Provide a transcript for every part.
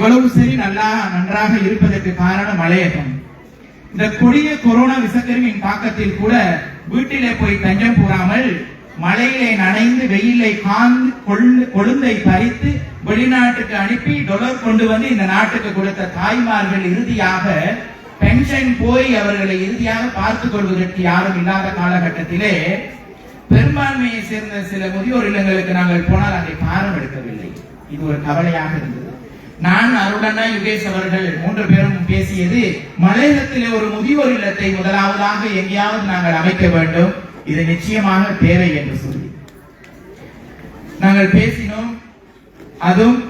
இவ்வளவு சரி நல்லா நன்றாக இருப்பதற்கு காரணம் மலையகம் இந்த கொடிய கொரோனா விசக்கருவின் தாக்கத்தில் கூட வீட்டிலே போய் தஞ்சம் கூறாமல் மழையிலே நனைந்து வெயிலை காந்து கொழுந்தை பறித்து வெளிநாட்டுக்கு அனுப்பி டொலர் கொண்டு வந்து இந்த நாட்டுக்கு கொடுத்த தாய்மார்கள் இறுதியாக பென்ஷன் போய் அவர்களை இறுதியாக பார்த்துக் கொள்வதற்கு யாரும் இல்லாத காலகட்டத்திலே பெரும்பான்மையை சேர்ந்த சில முதியோர் இல்லங்களுக்கு நாங்கள் போனால் அதை பாரம் எடுக்கவில்லை. இது ஒரு கவலையாக இருந்தது. நான் அருளண்ணா யுகேஷ் அவர்கள். மூன்று பேரும் பேசியது மலையகத்திலே ஒரு முதியோர் இல்லத்தை முதலாவதாக எங்கேயாவது நாங்கள் அமைக்க வேண்டும். இது நிச்சயமாக தேவை என்று சொல்லி. நாங்கள் பேசினோம். அதுவும்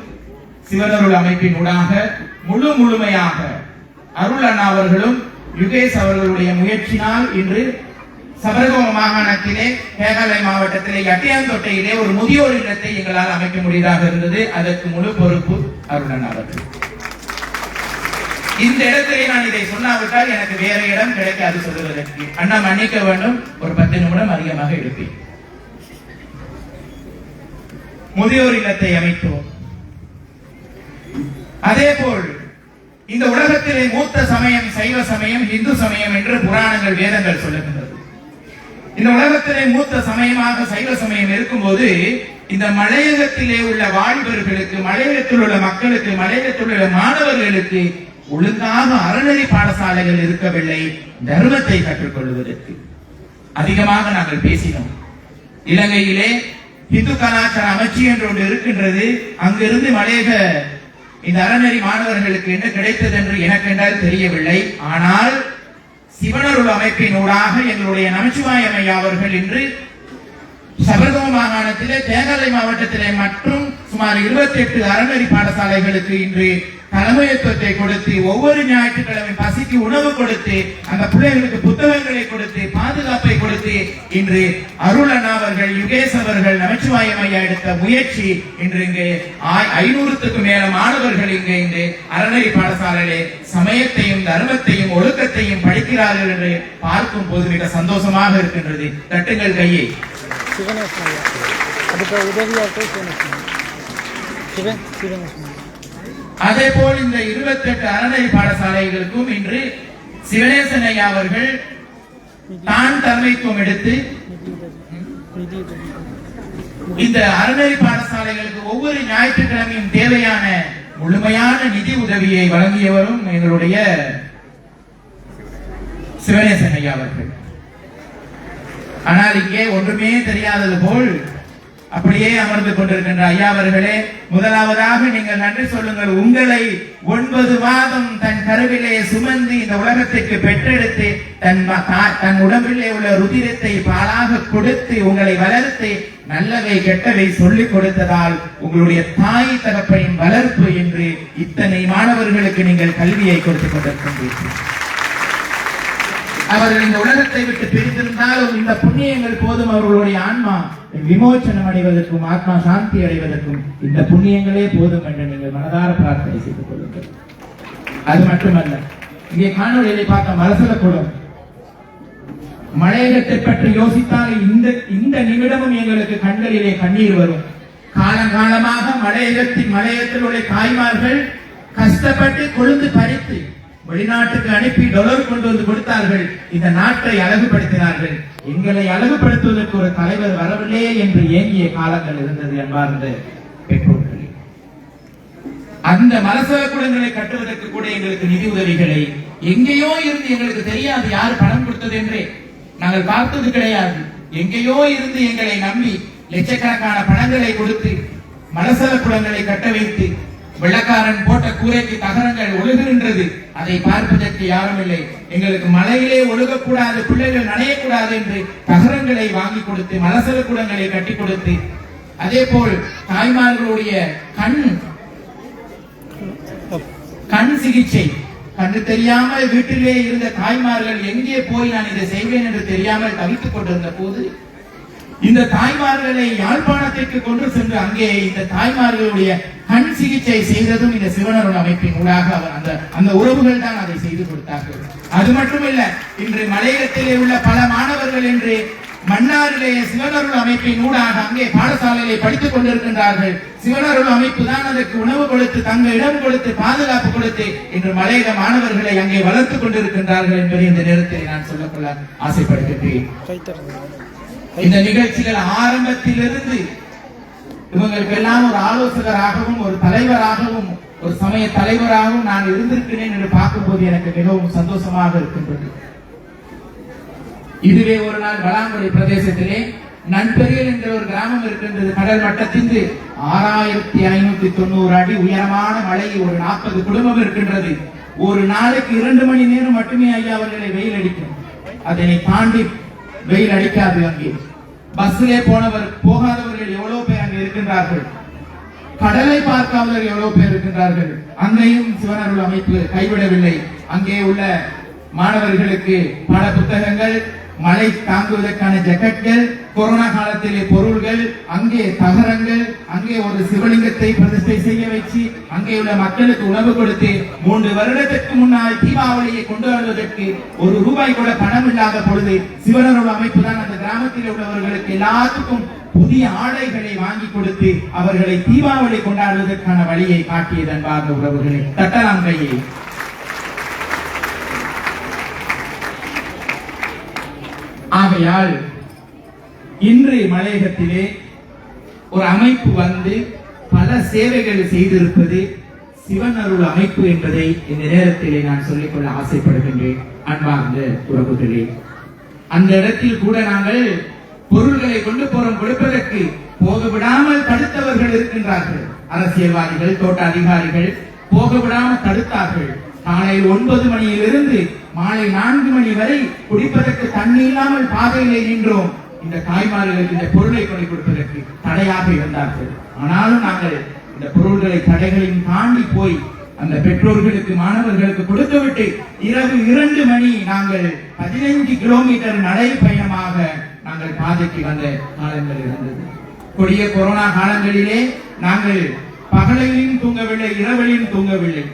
சிவனருள் அமைப்பின் ஊடாக முழு முழுமையாக. அருள் அண்ணா அவர்களும் யுகேஷ் அவர்களுடைய முயற்சினால் இன்று சபரகோம மாகாணத்திலே மேகாலய மாவட்டத்திலே எட்டியாந்தொட்டையிலே ஒரு முதியோர் இல்லத்தை எங்களால் அமைக்க முடியதாக இருந்தது. அதற்கு முழு பொறுப்பு அருணன் அவர்கள். இந்த இடத்திலே நான் இதை சொன்னாவிட்டால் எனக்கு வேற இடம் கிடைக்காது சொல்லுவதற்கு அண்ணா மன்னிக்க வேண்டும். ஒரு பத்து நிமிடம் அதிகமாக இருப்பேன் முதியோர் இல்லத்தை அமைத்தோம். அதே போல் இந்த உலகத்திலே மூத்த சமயம் சைவ சமயம் இந்து சமயம் என்று புராணங்கள் வேதங்கள் சொல்லுகின்றது. இந்த உலகத்திலே மூத்த சமயமாக சைவ சமயம் இருக்கும்போது இந்த மலையகத்திலே உள்ள வாழ்வர்களுக்கு மலையகத்தில் உள்ள மக்களுக்கு மலையகத்தில் உள்ள மாணவர்களுக்கு ஒழுங்காக அறநெறி பாடசாலைகள் இருக்கவில்லை. தர்மத்தை கற்றுக்கொள்வதற்கு அதிகமாக நாங்கள் பேசினோம். இலங்கையிலே இந்து கலாச்சார அமைச்சி என்று ஒன்று இருக்கின்றது. அங்கிருந்து மலையக இந்த அறநெறி மாணவர்களுக்கு என்ன கிடைத்தது என்று எனக்கு என்றால் தெரியவில்லை. ஆனால் சிவனருள் அமைப்பின் ஊடாக எங்களுடைய நமச்சிவாயம் ஐயா அவர்கள் இன்று சபரகம மாகாணத்திலே தேங்காலை மாவட்டத்திலே மற்றும் சுமார் இருபத்தி எட்டு அறநெறி பாடசாலைகளுக்கு இன்று தலைமையத்துவத்தை கொடுத்து ஒவ்வொரு ஞாயிற்றுக்கிழமை பசிக்கு உணவு கொடுத்து அந்த பிள்ளைகளுக்கு புத்தகங்களை கொடுத்து பாதுகாப்பை கொடுத்து இன்று அருளனா அவர்கள் யுகேஷ் அவர்கள் நமச்சிவாயம் ஐயா எடுத்த முயற்சி இன்று இங்கு ஆய்- ஐநூறுத்துக்கும் மேல மாணவர்கள் இங்கு இன்று அறநெறி பாடசாலையிலே சமயத்தையும் தர்மத்தையும் ஒழுக்கத்தையும் படிக்கிறார்கள் என்று பார்க்கும் போது மிக சந்தோஷமாக இருக்கின்றது. தட்டுங்கள் கையை. சிவனேஸ்வரன் அதுக்கு உதவியாக சிவன் சிவனேஸ்வரன் அதே போல் இந்த இருபத்தி எட்டு அறநிலை பாடசாலைகளுக்கும் இன்று சிவனேசன் ஐயா அவர்கள் தான் தலைமைத்துவம் எடுத்து இந்த அறநிலை பாடசாலைகளுக்கு ஒவ்வொரு ஞாயிற்றுக்கிழமையும் தேவையான முழுமையான நிதி உதவியை வழங்கியவரும் எங்களுடைய சிவனேசன் ஐயா அவர்கள். ஆனால் இங்கே ஒன்றுமே தெரியாதது போல் அப்படியே அமர்ந்து கொண்டிருக்கின்ற ஐயா அவர்களே முதலாவதாக நீங்கள் நன்றி சொல்லுங்கள். உங்களை ஒன்பது மாதம் தன் கருவிலே சுமந்து இந்த உலகத்திற்கு பெற்றெடுத்து தன் ம- தன் உடம்பிலே உள்ள ருதிரத்தை பாலாக கொடுத்து உங்களை வளர்த்து நல்லவை கெட்டவை சொல்லிக் கொடுத்ததால் உங்களுடைய தாய் தகப்பனின் வளர்ப்பு என்று இத்தனை மாணவர்களுக்கு நீங்கள் கல்வியை கொடுத்துக் கொண்டிருக்கின்றீர்கள். அவர்கள் இந்த உலகத்தை விட்டு பிரிந்திருந்தாலும் இந்த புண்ணியங்கள் போதும். அவர்களுடைய ஆன்மா விமோச்சனம் அடைவதற்கும் ஆத்மா சாந்தி அடைவதற்கும் இந்த புண்ணியங்களே போதும் என்று நீங்கள் மனதார பிரார்த்தனை செய்து கொள்ளுங்கள். அது மட்டுமல்ல இங்கே காணொலியை பார்த்த மலசலக்கூடம் மலையகத்தை பற்றி யோசித்தால் இந்த இந்த நிமிடமும் எங்களுக்கு கண்களிலே கண்ணீர் வரும். காலங்காலமாக மலையகத்தின் மலையகத்தில் உள்ள தாய்மார்கள் கஷ்டப்பட்டு கொழுந்து பறித்து வெளிநாட்டுக்கு அனுப்பி டொலர் கொண்டு வந்து கொடுத்தார்கள். இந்த நாட்டை அழகுபடுத்தினார்கள். எங்களை அழகுபடுத்துவதற்கு ஒரு தலைவர் வரவில்லையே என்று ஏங்கிய காலங்கள் இருந்தது என்பார்ந்த அந்த மலசக குடங்களை கட்டுவதற்கு கூட எங்களுக்கு நிதி உதவிகளை எங்கேயோ இருந்து எங்களுக்கு தெரியாது யார் பணம் கொடுத்தது என்றே. நாங்கள் பார்த்தது கிடையாது. எங்கேயோ இருந்து எங்களை நம்பி லட்சக்கணக்கான பணங்களை கொடுத்து மலசல குளங்களை கட்ட வைத்து வெள்ளக்காரன் போட்ட கூரைக்கு தகரங்கள் ஒழுகுகின்றது அதை பார்ப்பதற்கு யாரும் இல்லை எங்களுக்கு மலையிலே ஒழுகக்கூடாது பிள்ளைகள் நனையக்கூடாது என்று தகரங்களை வாங்கி கொடுத்து மலசல கூடங்களை கட்டி கொடுத்து. அதே போல் தாய்மார்களுடைய கண் கண் சிகிச்சை. கண்டு தெரியாமல் வீட்டிலே இருந்த தாய்மார்கள் எங்கே போய் நான் இதை செய்வேன் என்று தெரியாமல் தவித்துக் கொண்டிருந்த போது இந்த தாய்மார்களை யாழ்ப்பாணத்திற்கு கொண்டு சென்று அங்கே இந்த தாய்மார்களுடைய கண் சிகிச்சை செய்ததும் இந்த சிவனருள் அமைப்பின் ஊடாக அவர் அந்த அந்த உறவுகள் தான் அதை செய்து கொடுத்தார்கள். அது மட்டுமல்ல இன்று மலையகத்திலே உள்ள பல மாணவர்கள் என்று மன்னாரிலே சிவனருள் அமைப்பின் ஊடாக அங்கே பாடசாலையிலே படித்துக் கொண்டிருக்கின்றார்கள். சிவனருள் அமைப்பு தான் அதற்கு உணவு கொடுத்து தங்க இடம் கொடுத்து பாதுகாப்பு கொடுத்து இன்று மலையில மாணவர்களை அங்கே வளர்த்துக் கொண்டிருக்கின்றார்கள் என்பதை இந்த நேரத்தில் நான் சொல்லக்கொள்ள ஆசைப்படுகின்றேன். இந்த நிகழ்ச்சிகள் ஆரம்பத்திலிருந்து இவங்களுக்கெல்லாம் ஒரு ஆலோசகராகவும் ஒரு தலைவராகவும் ஒரு சமய தலைவராகவும் நான் இருந்திருக்கிறேன் என்று பார்க்கும்போது எனக்கு மிகவும் சந்தோஷமாக இருக்கின்றது. இதுவே ஒரு நாள் வளாங்குடி பிரதேசத்திலே நண்பரியல் என்ற ஒரு கிராமம் இருக்கின்றது. கடல் மட்டத்திற்கு ஆறாயிரத்தி ஐநூத்தி தொண்ணூறு அடி உயரமான மலையில் ஒரு நாற்பது குடும்பம் இருக்கின்றது. ஒரு நாளைக்கு இரண்டு மணி நேரம் மட்டுமே ஐயா அவர்களை வெயில் அடிக்கும். அதனை தாண்டி வெயில் அடிக்காது அங்கே. பஸ்ஸிலே போனவர் போகாதவர்கள் எவ்வளவு பேர் அங்கே இருக்கின்றார்கள்? கடலை பார்க்காமல் எவ்வளவு பேர் இருக்கின்றார்கள்? அங்கேயும் சிவனருள் அமைப்பு கைவிடவில்லை. அங்கே உள்ள மாணவர்களுக்கு பல புத்தகங்கள் மழை தாங்குவதற்கான ஜெக்கெட்கள் கொரோனா காலத்திலே பொருள்கள் அங்கே தகரங்கள் அங்கே ஒரு சிவலிங்கத்தை பிரதிஷ்டை செய்ய வச்சு அங்கே உள்ள மக்களுக்கு உணவு கொடுத்து மூன்று வருடத்திற்கு முன்னால் தீபாவளியை கொண்டு வருவதற்கு ஒரு ரூபாய் கூட பணம் இல்லாத பொழுது சிவனருள் அமைப்பு தான் அந்த கிராமத்தில் உள்ளவர்களுக்கு எல்லாத்துக்கும் புதிய ஆடைகளை வாங்கி கொடுத்து அவர்களை தீபாவளி கொண்டாடுவதற்கான வழியை காட்டியது அன்பார்ந்த உறவுகளை. தட்டலாம் கையை. ஆகையால் இன்று மலையகத்திலே ஒரு அமைப்பு வந்து பல சேவைகளை செய்திருப்பது சிவன் அருள் அமைப்பு என்பதை இந்த நேரத்திலே நான் சொல்லிக்கொள்ள ஆசைப்படுகின்றேன். அன்பார்ந்த உறவுகளே அந்த இடத்தில் கூட நாங்கள் பொருள்களை கொண்டு போறோம் கொடுப்பதற்கு. போக விடாமல் தடுத்தவர்கள் இருக்கின்றார்கள். அரசியல்வாதிகள் தோட்ட அதிகாரிகள் போக விடாமல் தடுத்தார்கள். காலையில் ஒன்பது மணியிலிருந்து மாலை நான்கு மணி வரை குடிப்பதற்கு தண்ணி இல்லாமல் பாதையிலே நின்றோம். இந்த தாய்மார்களுக்கு இந்த பொருளை கொண்டு கொடுப்பதற்கு தடையாக இருந்தார்கள். ஆனாலும் நாங்கள் இந்த பொருள்களை தடைகளையும் தாண்டி போய் அந்த பெற்றோர்களுக்கு மாணவர்களுக்கு கொடுத்துவிட்டு இரவு இரண்டு மணி நாங்கள் பதினைந்து கிலோமீட்டர் நடை பயணமாக நாங்கள் பாதைக்கு வந்த காலங்கள் இருந்தது. கொடிய கொரோனா காலங்களிலே நாங்கள் பகலையும் தூங்கவில்லை இரவிலையும் தூங்கவில்லை.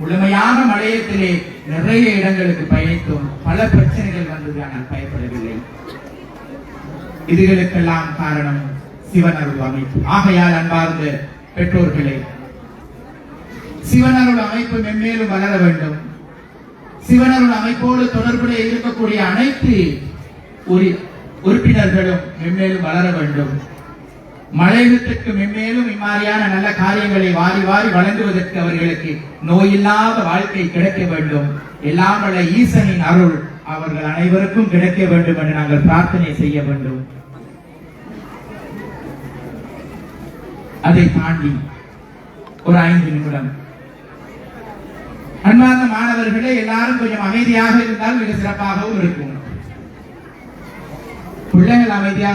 முழுமையாக மலையத்திலே நிறைய இடங்களுக்கு பயணித்தோம். பல பிரச்சனைகள் வந்தது ஆனால் பயப்படவில்லை. இதுகளுக்கெல்லாம் காரணம் சிவனருள் அமைப்பு. ஆகையால் அன்பார்ந்த பெற்றோர்களே சிவனருள் அமைப்பு மென்மேலும் வளர வேண்டும். சிவனருள் அமைப்போடு தொடர்புடைய இருக்கக்கூடிய அனைத்து உரி- உறுப்பினர்களும் மென்மேலும் வளர வேண்டும். மலையகத்திற்கு மென்மேலும் இம்மாதிரியான நல்ல காரியங்களை வாரி வாரி வழங்குவதற்கு அவர்களுக்கு நோயில்லாத வாழ்க்கை கிடைக்க வேண்டும். எல்லாம் வல்ல ஈசனின் அருள் அவர்கள் அனைவருக்கும் கிடைக்க வேண்டும் என்று நாங்கள் பிரார்த்தனை செய்ய வேண்டும். அதை தாண்டி ஒரு ஐந்து நிமிடம். அன்பார்ந்த மாணவர்களே எல்லாரும் கொஞ்சம் அமைதியாக இருந்தால் மிக சிறப்பாகவும் இருக்கும். பிள்ளைகள் அமைதியாக